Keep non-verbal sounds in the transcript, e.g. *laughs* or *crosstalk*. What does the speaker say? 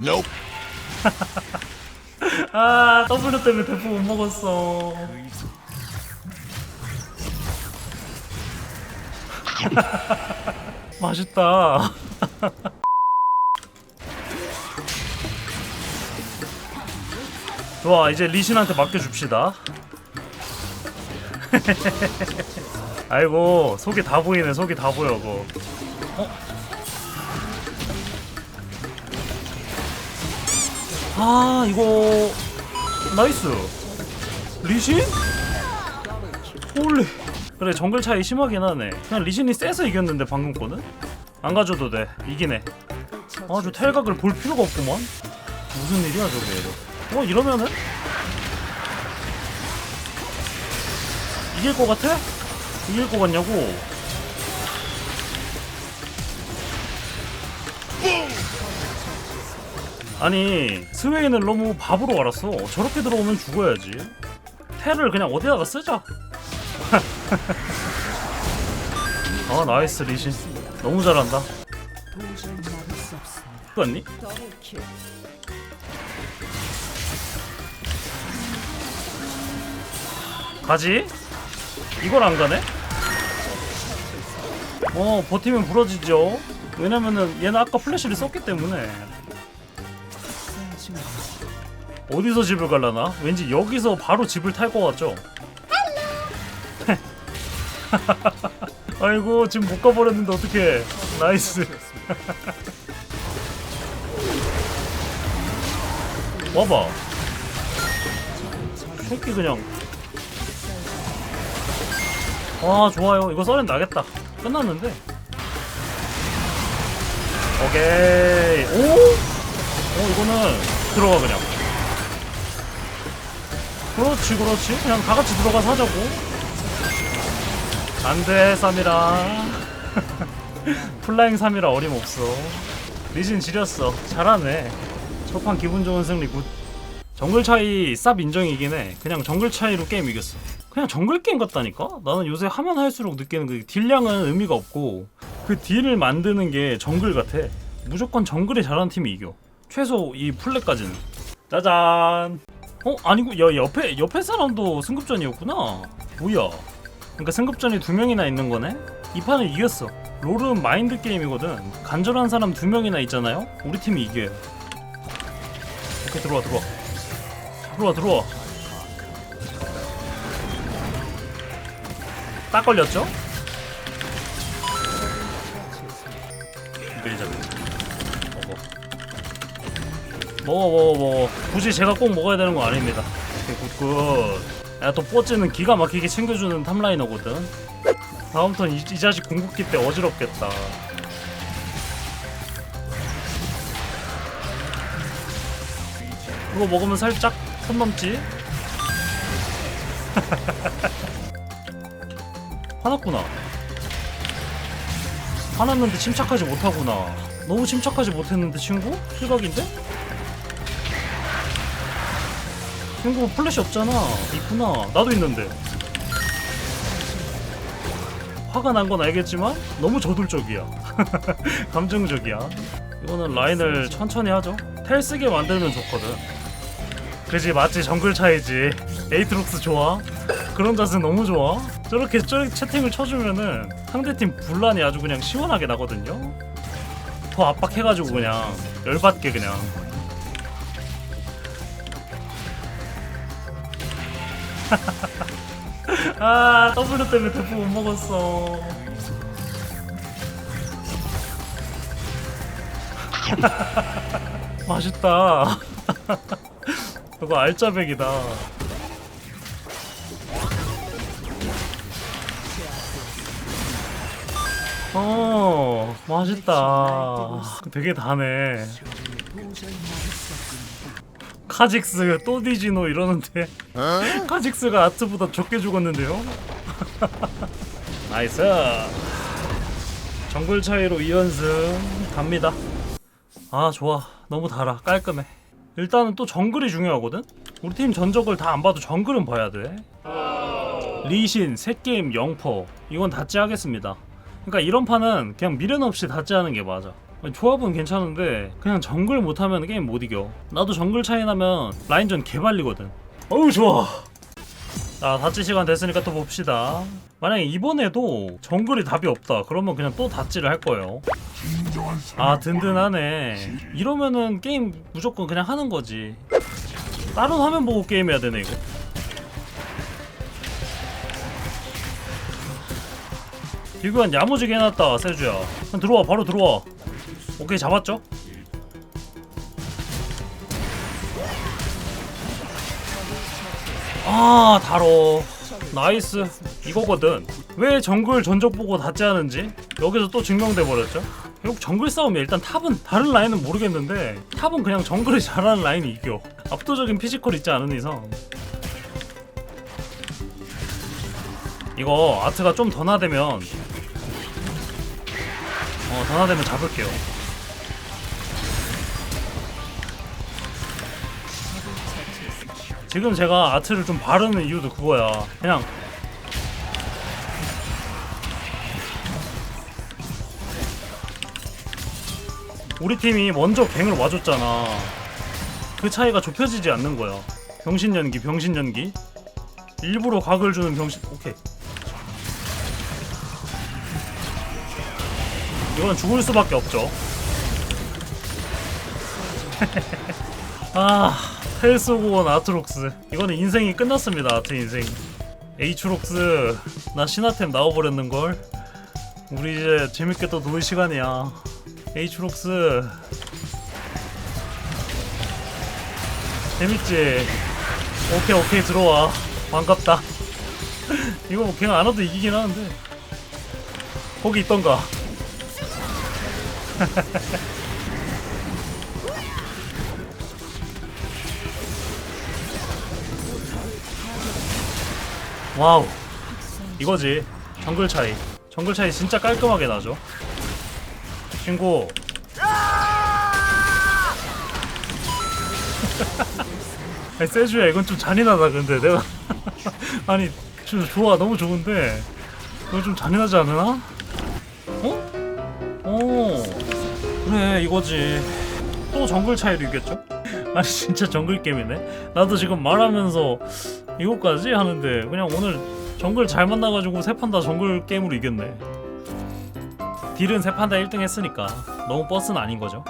Nope. *laughs* 아 W 때문에 대포 못 먹었어 *laughs* 맛있다 *laughs* 좋아 이제 리신한테 맡겨줍시다 아이고 속이 다 보이네 속이 다 보여 그거 어? 아 이거 나이스 리신? 홀리 그래 정글 차이 심하긴 하네 그냥 리신이 세서 이겼는데 방금 거는? 안 가져도 돼 이기네 아 저 텔각을 볼 필요가 없구만 무슨 일이야 저게 어 이러면은? 이길 것 같아? 이길 것 같냐고 아니 스웨인을 너무 밥으로 알았어. 저렇게 들어오면 죽어야지. 텔을 그냥 어디다가 쓰자. *laughs* 아 나이스 리신. 너무 잘한다. 죽었니? 가지? 이걸 안 가네? 어 버티면 부러지죠. 왜냐면은 얘는 아까 플래시를 썼기 때문에 어디서 집을 갈라나? 왠지 여기서 바로 집을 탈 것 같죠? *laughs* 아이고 지금 못 가버렸는데 어떡해. 나이스. *laughs* 와봐. 새끼 그냥. 와 좋아요. 이거 써렌 나겠다. 끝났는데. 오케이. 오? 어 이거는 들어가 그냥 그렇지 그렇지. 그냥 다 같이 들어가서 하자고. 안돼 쌈이라 *laughs* 플라잉 쌈이라 어림없어. 리신 지렸어. 잘하네. 첫판 기분 좋은 승리 굿. 정글 차이 쌉 인정이긴 해. 그냥 정글 차이로 게임 이겼어. 그냥 정글 게임 같다니까? 나는 요새 하면 할수록 느끼는 그 딜량은 의미가 없고 그 딜을 만드는 게 정글 같아. 무조건 정글이 잘하는 팀이 이겨. 최소 이 플랫까지는. 짜잔 어? 아니고 야 옆에 옆에 사람도 승급전이었구나. 뭐야? 그러니까 승급전이 두 명이나 있는 거네? 이 판을 이겼어. 롤은 마인드 게임이거든. 간절한 사람 두 명이나 있잖아요? 우리 팀이 이겨요. 오케이 들어와 들어와. 들어와 들어와. 딱 걸렸죠? 밀자 먹어 먹어 먹어 굳이 제가 꼭 먹어야 되는 거 아닙니다. 굿굿. 야또 뽀찌는 기가 막히게 챙겨주는 탑라이너거든. 다음부턴 이, 이 자식 궁극기 때 어지럽겠다. 그거 먹으면 살짝 선 넘지? *laughs* 화났구나. 화났는데 침착하지 못하구나. 너무 침착하지 못했는데 친구? 실각인데? 친구 플래시 없잖아. 있구나. 나도 있는데. 화가 난 건 알겠지만 너무 저돌적이야. *laughs* 감정적이야. 이거는 라인을 천천히 하죠. 텔 쓰게 만들면 좋거든. 그지 맞지? 정글 차이지. 에이트록스 좋아. 그런 자세 너무 좋아. 저렇게 저 채팅을 쳐주면은 상대팀 분란이 아주 그냥 시원하게 나거든요. 더 압박해가지고 그냥 열받게 그냥 *laughs* 아 W 때문에 대포 못 먹었어. *laughs* 맛있다. *laughs* 이거 알짜배기다. 어 맛있다. 되게 다네 카직스 또 디지노 이러는데. 카직스가 아트보다 적게 죽었는데요? *laughs* 나이스. 정글 차이로 2연승 갑니다. 아 좋아. 너무 달아. 깔끔해. 일단은 또 정글이 중요하거든? 우리 팀 전적을 다 안 봐도 정글은 봐야 돼. 리신, 셋게임, 영퍼 이건 다찌 하겠습니다. 그러니까 이런 판은 그냥 미련 없이 다찌 하는 게 맞아 조합은 괜찮은데 그냥 정글 못하면 게임 못 이겨. 나도 정글 차이 나면 라인전 개발리거든. 어우 좋아. 자 다찌 시간 됐으니까 또 봅시다. 만약에 이번에도 정글이 답이 없다. 그러면 그냥 또 다찌를 할 거예요. 아 든든하네. 이러면은 게임 무조건 그냥 하는 거지. 다른 화면 보고 게임해야 되네 이거. 비교한 야무지게 해놨다 세주야. 들어와 바로 들어와 오케이 잡았죠? 아 달어. 나이스. 이거거든. 왜 정글 전적 보고 닫지 않은지? 여기서 또 증명돼 버렸죠? 결국 정글 싸움이 일단 탑은 다른 라인은 모르겠는데 탑은 그냥 정글이 *laughs* 잘하는 라인이 이겨. 압도적인 피지컬 있지 않은 이상. 이거 아트가 좀 더 나대면 어 더 나대면 잡을게요 지금 제가 아트를 좀 바르는 이유도 그거야. 그냥 우리 팀이 먼저 갱을 와줬잖아. 그 차이가 좁혀지지 않는 거야. 병신 연기, 병신 연기. 일부러 각을 주는 병신. 오케이. 이건 죽을 수밖에 없죠. *laughs* 아. 헬스고원 아트록스. 이거는 인생이 끝났습니다 아트 인생. 에이추록스 나 신화템 나와버렸는걸? 우리 이제 재밌게 또 놀 시간이야. 에이추록스. 재밌지? 오케이 오케이 들어와. 반갑다. *laughs* 이거 뭐 그냥 안 와도 이기긴 하는데. 거기 있던가 *laughs* 와우. 이거지. 정글 차이. 정글 차이 진짜 깔끔하게 나죠? 친구. *laughs* 아니 세주야 이건 좀 잔인하다 근데. 내가 *laughs* 아니 좀 좋아 너무 좋은데. 이거 좀 잔인하지 않으나? 어? 어. 그래 이거지. 또 정글 차이로 이겼죠? *laughs* 아니 진짜 정글 게임이네. 나도 지금 말하면서 이거까지 하는데 그냥 오늘 정글 잘 만나가지고 세 판 다 정글 게임으로 이겼네. 딜은 세 판 다 1등 했으니까 너무 버스는 아닌 거죠